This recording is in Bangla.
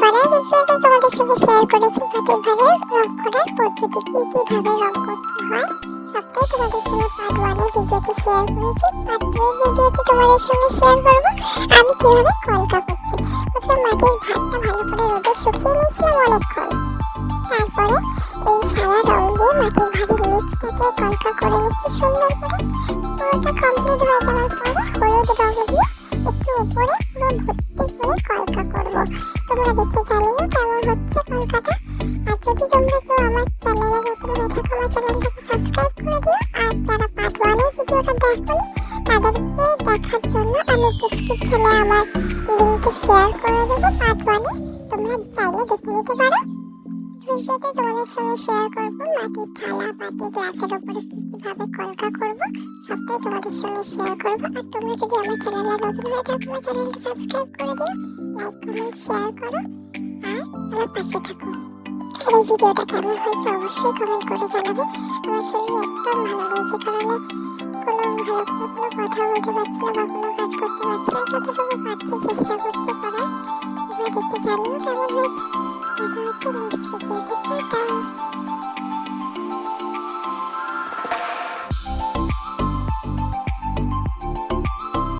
বানাই ভিডিওতে তোমাদের সঙ্গে শেয়ার করেছি মাটির ঘরের রং করার পদ্ধতি কি, কীভাবে রং করতে হয়, সবটাই তোমাদের সঙ্গে পার্ট ওয়ানের ভিডিওতে শেয়ার করেছি। পার্ট টু এর ভিডিওতে তোমাদের সঙ্গে শেয়ার করব, আমি কীভাবে কলকা করছি। প্রথমে মাটির ভাতটা ভালো করে রোদে শুকিয়ে নিয়েছিলাম অনেকক্ষণ। তারপরে এই সাদা রং দিয়ে মাটির ভাড়ির নিচটাকে কলকা করে নিচ্ছি সুন্দর করে। পুরোটা কমপ্লিট হয়ে যাওয়ার পরে হলুদ রং দিয়ে তোমরা দেখে জানিও কেমন হচ্ছে কলকাটা আর যদি তোমরা কেউ আমার চ্যানেলে নতুন হয়ে থাকো, আমার চ্যানেলটাকে সাবস্ক্রাইব করে দিও। আর যারা পার্ট ওয়ানের ভিডিওটা দেখোনি তাদেরকে দেখার জন্য আমি ডিসক্রিপশনে আমার লিঙ্কটা শেয়ার করে দেবো পার্ট ওয়ানে তোমরা চাইলে দেখে নিতে পারো। ভিডিওতে তোমাদের সঙ্গে শেয়ার করব, মাটির থালা বাটি গ্লাসের উপরে কি কীভাবে কলকা করব, সবটাই তোমাদের সঙ্গে শেয়ার করব। আর তোমরা যদি আমার চ্যানেলে নতুন হয়ে থাকো, আমার চ্যানেলটা সাবস্ক্রাইব করে দিও লাইক কমেন্ট শেয়ার করো, আর আমার পাশে থাকো। আর এই ভিডিওটা কেমন হয়েছে অবশ্যই কমেন্ট করে জানাবে। আমার শরীর একদম ভালো নেই কারণে কোনো ভালো কোনো কথা বলতে পারছি না বা কোনো কাজ করতে পারছি না, যতটুকু পারছি চেষ্টা করছি করার। তোমরা দেখে জানিও কেমন হয়েছে। দেখা হচ্ছে নেক্সট ভিডিওতে টাটা